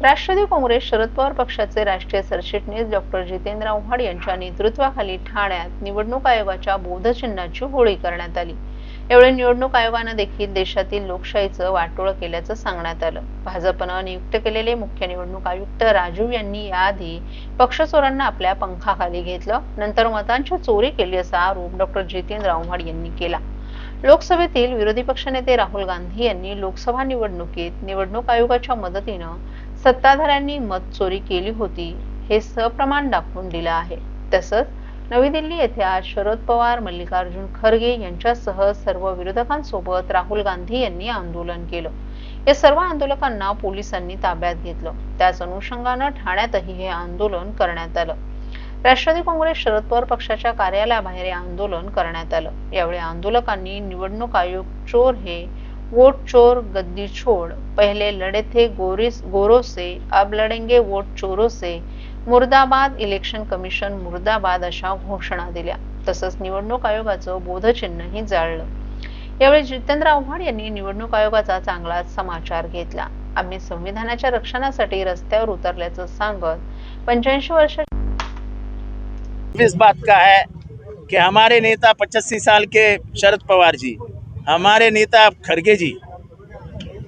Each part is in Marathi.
राष्ट्रवादी काँग्रेस शरद पवार पक्षाचे राष्ट्रीय सरचिटणीस डॉक्टर जितेंद्र आव्हाड यांच्या नेतृत्वाखाली ठाण्यात निवडणूक आयोगाच्या बोधचिन्हाची होळी करण्यात आली. यावेळी निवडणूक आयोगानं देखील देशातील लोकशाहीचं वाटोळं केल्याचं सांगण्यात आलं. भाजपनं नियुक्त केलेले मुख्य निवडणूक आयुक्त राजीव यांनी याआधी पक्षचोरांना आपल्या पंखाखाली घेतलं नंतर मतांची चोरी केली असा आरोप डॉक्टर जितेंद्र आव्हाड यांनी केला. लोकसभेतील विरोधी पक्षनेते राहुल गांधी यांनी लोकसभा निवडणुकीत निवडणूक आयोगाच्या मदतीनं सत्ताधाऱ्यांनी मत चोरी केली होती हे सप्रमाण दाखवून दिलं आहे. तसंच नवी दिल्ली येथे आज शरद पवार मल्लिकार्जुन खरगे यांच्यासह सर्व विरोधकांसोबत राहुल गांधी यांनी आंदोलन केलं. या सर्व आंदोलकांना पोलिसांनी ताब्यात घेतलं. त्याच अनुषंगानं ठाण्यातही हे आंदोलन करण्यात आलं. राष्ट्रवादी काँग्रेस शरद पवार पक्षाच्या कार्यालयाबाहेर हे आंदोलन करण्यात आलं. यावेळी आंदोलकांनी निवडणूक आयोग चोर हे वोट चोर गद्दी छोड़। पहले लड़े थे गोरिस गोरों से अब लड़ेंगे वोट चोरों से। मुर्दाबाद इलेक्शन कमिशन मुर्दाबाद अशा घोषणा दिल्या। तसंच निवडणूक आयोगाचं बोधचिन्हही जाळलं। यावेळी जितेंद्र आव्हाड यांनी निवडणूक आयोगाचा चांगलाच समाचार घेतला। आम्ही संविधानाच्या रक्षणासाठी रस्त्यावर उतरल्याचं सांगत पंच्याऐंशी वर्ष इस बात का है कि हमारे नेता पचासी साल के शरद पवार जी हमारे नेता खड़गे जी,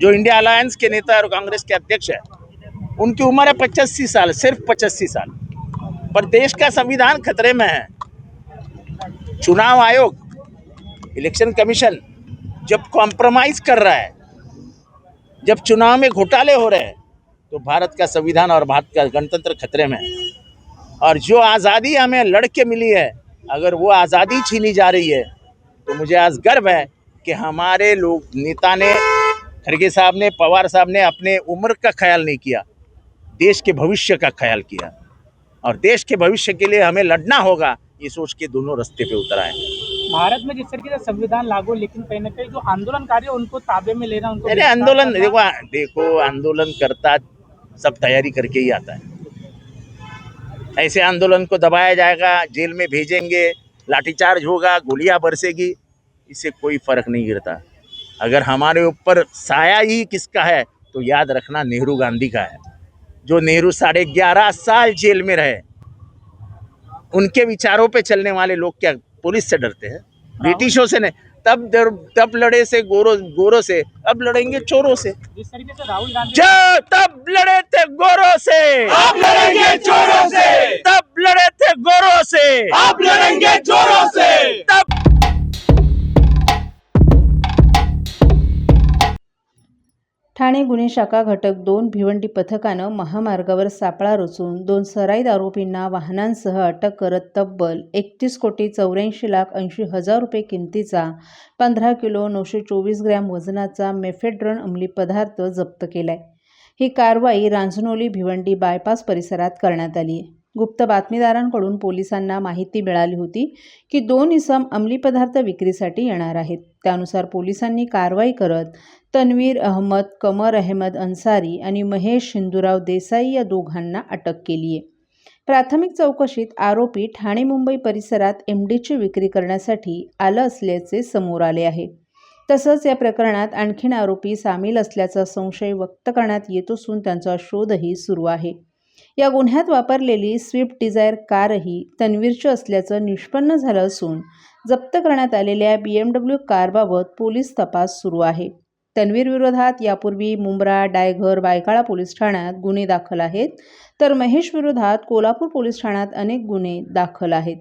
जो इंडिया अलायंस के नेता और कांग्रेस के अध्यक्ष है, उनकी उम्र है पचासी साल, सिर्फ़ पचासी साल। पर देश का संविधान खतरे में है। चुनाव आयोग, इलेक्शन कमीशन जब कॉम्प्रोमाइज कर रहा है, जब चुनाव में घोटाले हो रहे हैं तो भारत का संविधान और भारत का गणतंत्र खतरे में है। और जो आज़ादी हमें लड़के मिली है, अगर वो आज़ादी छीनी जा रही है तो मुझे आज गर्व है कि हमारे लोग नेता ने खड़गे साहब ने पवार साहब ने अपने उम्र का ख्याल नहीं किया देश के भविष्य का ख्याल किया। और देश के भविष्य के लिए हमें लड़ना होगा ये सोच के दोनों रास्ते पे उतर आए। भारत में जिस तरीके से संविधान लागू लेकिन कहीं ना कहीं जो आंदोलनकारी उनको ताबे में लेना उनको अरे आंदोलन देखो देखो आंदोलन करता सब तैयारी करके ही आता है। ऐसे आंदोलन को दबाया जाएगा जेल में भेजेंगे लाठीचार्ज होगा गोलियाँ बरसेगी इससे कोई फ़र्क नहीं गिरता। अगर हमारे ऊपर साया ही किसका है तो याद रखना नेहरू गांधी का है। जो नेहरू साढ़े ग्यारह साल जेल में रहे उनके विचारों पे चलने वाले लोग क्या पुलिस से डरते हैं? ब्रिटिशों से नहीं तब डर तब लड़े से गोरों गोरों से अब लड़ेंगे चोरों से। जिस तरीके से राहुल गांधी जो तब लड़े थे गोरों से। अब लड़ेंगे चोरों से। तब लड़े थे गोरों से। अब लड़ेंगे चोरों शाखा घटक दोन भिवंडी पथकानं महामार्गावर सापळा रचून दोन सराईत आरोपींना वाहनांसह अटक करत तब्बल एकतीस कोटी चौऱ्याऐंशी लाख ऐंशी हजार रुपये किमतीचा पंधरा किलो नऊशे चोवीस ग्रॅम वजनाचा मेफेड्रन अंमली पदार्थ जप्त केलाय. ही कारवाई रांजनोली भिवंडी बायपास परिसरात करण्यात आली. आहे गुप्त बातमीदारांकडून पोलिसांना माहिती मिळाली होती की दोन इसम अंमली पदार्थ विक्रीसाठी येणार आहेत. त्यानुसार पोलिसांनी कारवाई करत तन्वीर अहमद कमर अहमद अन्सारी आणि महेश हिंदूराव देसाई या दोघांना अटक केली आहे प्राथमिक चौकशीत आरोपी ठाणे मुंबई परिसरात एम डीची विक्री करण्यासाठी आलं असल्याचे समोर आले आहे. तसंच या प्रकरणात आणखीन आरोपी सामील असल्याचा संशय व्यक्त करण्यात येत असून त्यांचा शोधही सुरू आहे. या गुन्ह्यात वापरलेली स्विफ्ट डिझायर कारही तन्वीरची असल्याचं निष्पन्न झालं असून जप्त करण्यात आलेल्या बी एम डब्ल्यू कारबाबत पोलीस तपास सुरू आहे. तन्वीरविरोधात यापूर्वी मुंब्रा डायघर बायकाळा पोलीस ठाण्यात गुन्हे दाखल आहेत. तर महेशविरोधात कोल्हापूर पोलीस ठाण्यात अनेक गुन्हे दाखल आहेत.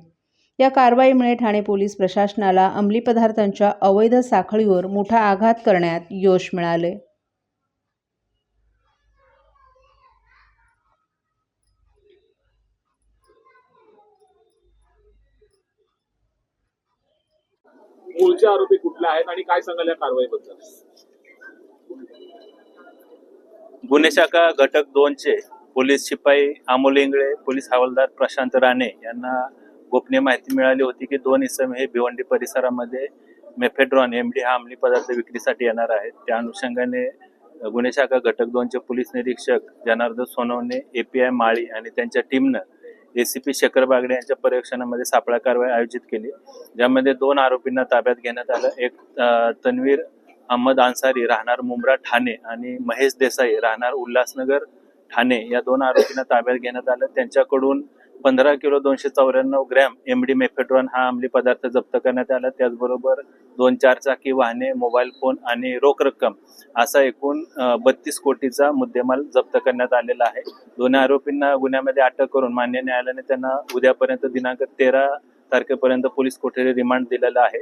या कारवाईमुळे ठाणे पोलीस प्रशासनाला अंमली पदार्थांच्या अवैध साखळीवर मोठा आघात करण्यात यश मिळाले. मूळचे आरोपी कुठले आहेत आणि काय सांगाल या कारवाईबद्दल? गुन्हे शाखा घटक दोनचे पोलीस शिपाई अमोल इंगळे पोलीस हवालदार प्रशांत राणे यांना गोपनीय माहिती मिळाली होती की दोन इसम हे भिवंडी परिसरामध्ये मेफेड्रॉन एमडी हा अंमली पदार्थ विक्रीसाठी येणार आहेत. त्या अनुषंगाने गुन्हे शाखा घटक दोनचे पोलीस निरीक्षक जनार्दन सोनवणे एपीआय माळी आणि त्यांच्या टीमनं एसीपी शेखर बागडे यांच्या पर्यवेक्षणामध्ये सापळा कारवाई आयोजित केली ज्यामध्ये दोन आरोपींना ताब्यात घेण्यात आलं. एक तन्वीर अहमद अन्सारी राहणार मुंब्रा ठाणे आणि महेश देसाई राहणार उल्हासनगर ठाणे या दोन आरोपींना ताब्यात घेण्यात आलं. त्यांच्याकडून पंधरा किलो दोनशे चौऱ्याण्णव ग्रॅम एमडी मेफेट्रॉन हा अंमली पदार्थ जप्त करण्यात आला. त्याचबरोबर दोन चार चाकी वाहने मोबाईल फोन आणि रोख रक्कम असा एकूण बत्तीस कोटीचा मुद्देमाल जप्त करण्यात आलेला आहे. दोन्ही आरोपींना गुन्ह्यामध्ये अटक करून मान्य न्यायालयाने त्यांना उद्यापर्यंत दिनांक तेरा तारखेपर्यंत पोलीस कोठडी रिमांड दिलेला आहे.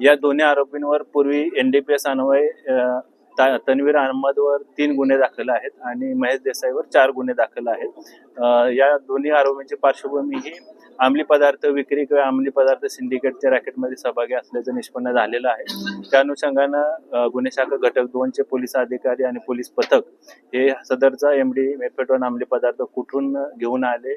या दोन्ही आरोपींवर पूर्वी एनडीपीएस अन्वय ता- तन्वीर अहमदवर तीन गुन्हे दाखल आहेत आणि महेश देसाईवर चार गुन्हे दाखल आहेत. या दोन्ही आरोपींची पार्श्वभूमी ही अंमली पदार्थ विक्री किंवा अंमली पदार्थ सिंडिकेटच्या रॅकेटमध्ये सहभागी असल्याचं निष्पन्न झालेलं आहे. त्या अनुषंगानं गुन्हे शाखा घटक दोनचे पोलीस अधिकारी आणि पोलीस पथक हे सदरचा एमडी मेफेटॉन अंमली पदार्थ कुठून घेऊन आले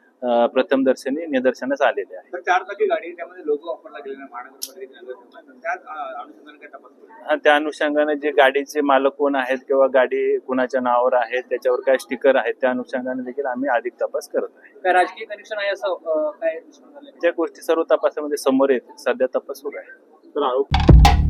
अ, प्रथम दर्शनी निदर्शनास आलेले आहे चार चाकी गाडी त्यामध्ये वापरला गेलेला त्या अनुषंगाने? हा, त्या जे गाडीचे मालक कोण आहेत किंवा गाडी कुणाच्या नावावर आहे त्याच्यावर काय स्टिकर आहेत त्या अनुषंगाने देखील आम्ही अधिक तपास करत आहे काय राजकीय कनेक्शन आहे असं काय? ज्या गोष्टी सर्व तपासामध्ये समोर येतील सध्या तपास सुरू आहे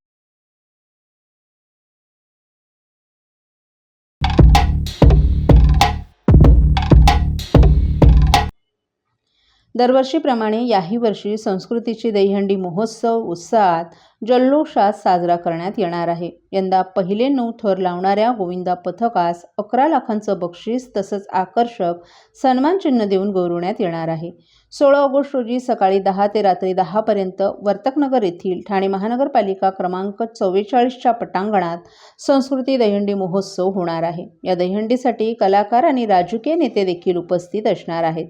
दरवर्षीप्रमाणे याही वर्षी संस्कृतीची दहीहंडी महोत्सव उत्साहात जल्लोषात साजरा करण्यात येणार आहे. यंदा पहिले नऊ थर लावणाऱ्या गोविंदा पथकास अकरा लाखांचं बक्षीस तसंच आकर्षक सन्मानचिन्ह देऊन गौरवण्यात येणार आहे. सोळा ऑगस्ट रोजी सकाळी दहा ते रात्री दहापर्यंत वर्तकनगर येथील ठाणे महानगरपालिका क्रमांक चव्वेचाळीसच्या पटांगणात संस्कृती दहीहंडी महोत्सव होणार आहे. या दहीहंडीसाठी कलाकार आणि राजकीय नेते देखील उपस्थित असणार आहेत.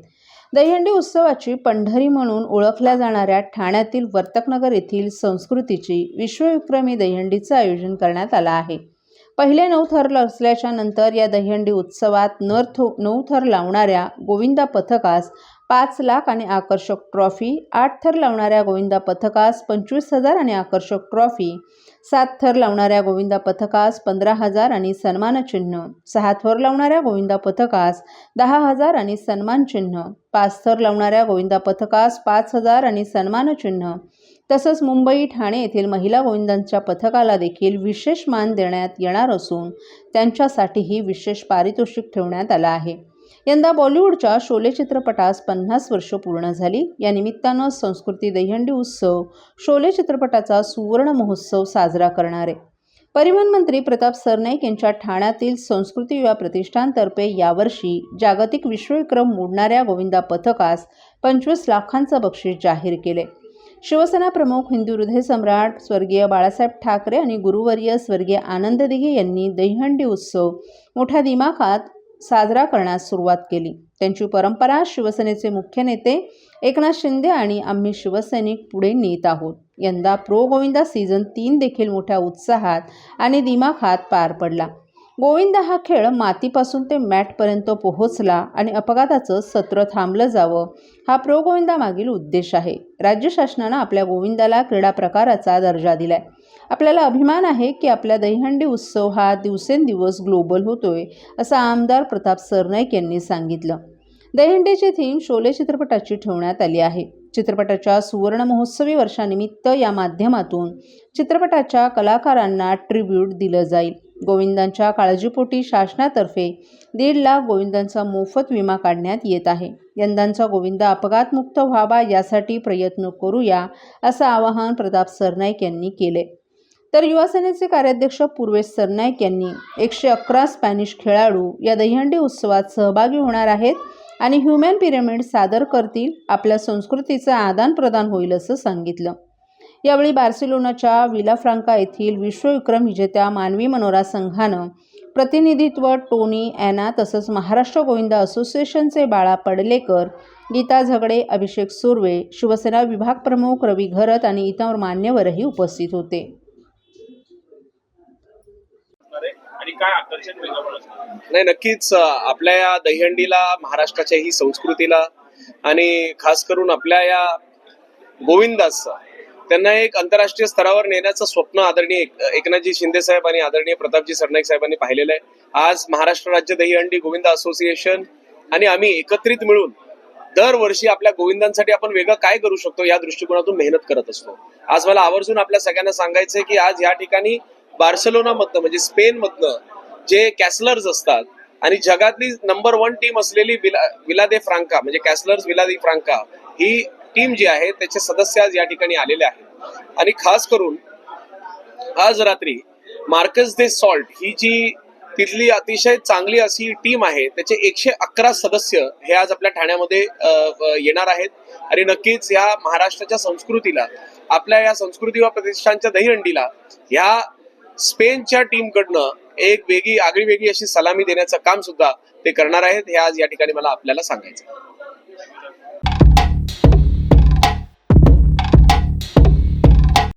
दहीहंडी उत्सवाची पंढरी म्हणून ओळखल्या जाणाऱ्या ठाण्यातील वर्तकनगर येथील संस्कृतीची विश्वविक्रमी दहीहंडीचं आयोजन करण्यात आलं आहे. पहिले नऊ थर असल्याच्या नंतर या दहीहंडी उत्सवात नर थो नऊ थर लावणाऱ्या गोविंदा पथकास पाच लाख आणि आकर्षक ट्रॉफी आठ थर लावणाऱ्या गोविंदा पथकास पंचवीस हजार आणि आकर्षक ट्रॉफी सात थर लावणाऱ्या गोविंदा पथकास पंधरा हजार आणि सन्मानचिन्ह सहा थर लावणाऱ्या गोविंदा पथकास दहा हजार आणि सन्मानचिन्ह पाच थर लावणाऱ्या गोविंदा पथकास पाच हजार आणि सन्मानचिन्ह तसंच मुंबई ठाणे येथील महिला गोविंदांच्या पथकाला देखील विशेष मान देण्यात येणार असून त्यांच्यासाठीही विशेष पारितोषिक ठेवण्यात आलं आहे. यंदा बॉलिवूडच्या शोले चित्रपटास पन्नास वर्ष पूर्ण झाली. या निमित्तानं संस्कृती दहीहंडी उत्सव शोले चित्रपटाचा सुवर्ण महोत्सव साजरा करणारे. परिवहन मंत्री प्रताप सरनाईक यांच्या ठाण्यातील संस्कृती युवा प्रतिष्ठानतर्फे यावर्षी जागतिक विश्वविक्रम मोडणाऱ्या गोविंदा पथकास पंचवीस लाखांचं बक्षीस जाहीर केले. शिवसेना प्रमुख हिंदू हृदय सम्राट स्वर्गीय बाळासाहेब ठाकरे आणि गुरुवर्य स्वर्गीय आनंद दिघे यांनी दहीहंडी उत्सव मोठ्या दिमाखात साजरा करण्यास सुरुवात केली. त्यांची परंपरा शिवसेनेचे मुख्य नेते एकनाथ शिंदे आणि आम्ही शिवसैनिक पुढे नेत आहोत. यंदा प्रो गोविंदा सीझन तीन देखील मोठ्या उत्साहात आणि दिमाखात पार पडला. गोविंदा हा खेळ मातीपासून ते मॅटपर्यंत पोहोचला आणि अपघाताचं सत्र थांबलं जावं हा प्रो गोविंदामागील उद्देश आहे. राज्य शासनानं आपल्या गोविंदाला क्रीडा प्रकाराचा दर्जा दिलाय. आपल्याला अभिमान आहे की आपला दहीहंडी उत्सव हा दिवसेंदिवस ग्लोबल होतोय असं आमदार प्रताप सरनाईक यांनी सांगितलं. दहीहंडीची थीम शोले चित्रपटाची ठेवण्यात आली आहे. चित्रपटाच्या सुवर्ण महोत्सवी वर्षानिमित्त या माध्यमातून चित्रपटाच्या कलाकारांना ट्रिब्यूट दिलं जाईल. गोविंदांच्या काळजीपोटी शासनातर्फे दीड लाख गोविंदांचा मोफत विमा काढण्यात येत आहे. यंदांचा गोविंद अपघातमुक्त व्हावा यासाठी प्रयत्न करूया असं आवाहन प्रताप सरनाईक यांनी केले तर युवासेनेचे कार्याध्यक्ष पूर्वेश सरनाईक यांनी एकशे अकरा स्पॅनिश खेळाडू या दहीहंडी उत्सवात सहभागी होणार आहेत आणि ह्युमॅन पिरॅमिड सादर करतील आपल्या संस्कृतीचं आदानप्रदान होईल असं सांगितलं. यावेळी बार्सिलोनाच्या विला फ्रांका येथील विश्वविक्रम विजेत्या मानवी मनोरा संघानं प्रतिनिधित्व टोनी ॲना तसंच महाराष्ट्र गोविंदा असोसिएशनचे बाळा पडलेकर गीता झगडे अभिषेक सुर्वे शिवसेना विभाग प्रमुख रवी घरत आणि इतर मान्यवरही उपस्थित होते. नाही नक्कीच आपल्या या दहीहंडीला महाराष्ट्राच्या ही संस्कृतीला आणि खास करून आपल्या या गोविंदास त्यांना एक आंतरराष्ट्रीय स्तरावर नेण्याचं स्वप्न आदरणीय एकनाथजी शिंदे साहेब आणि आदरणीय प्रतापजी सरनाईक साहेबांनी पाहिलेलं आहे. आज महाराष्ट्र राज्य दहीहंडी गोविंदा असोसिएशन आणि आम्ही एकत्रित मिळून दरवर्षी आपल्या गोविंदांसाठी आपण वेगळं काय करू शकतो या दृष्टिकोनातून मेहनत करत असतो. आज मला आवर्जून आपल्या सगळ्यांना सांगायचंय की आज या ठिकाणी बार्सलोना मधनं म्हणजे स्पेन मधनं जे कॅसलर्स असतात आणि जगातली नंबर वन टीम असलेली विला विला दे फ्रांका म्हणजे कॅसलर्स विला दे फ्रांका ही टीम जी आहे त्याचे सदस्य आज या ठिकाणी आलेले आहेत आणि खास करून आज रात्री मार्कस दे सॉल्ट ही जी तिथली अतिशय चांगली अशी टीम आहे त्याचे एकशे अकरा सदस्य हे आज आपल्या ठाण्यामध्ये येणार आहेत आणि नक्कीच या महाराष्ट्राच्या संस्कृतीला आपल्या या संस्कृती व प्रतिष्ठानच्या दहीहंडीला ह्या स्पेनच्या टीमकडनं एक वेगळी आगळी वेगळी अशी सलामी देण्याचं काम सुद्धा ते करणार आहेत हे आज या ठिकाणी मला आपल्याला सांगायचं आहे.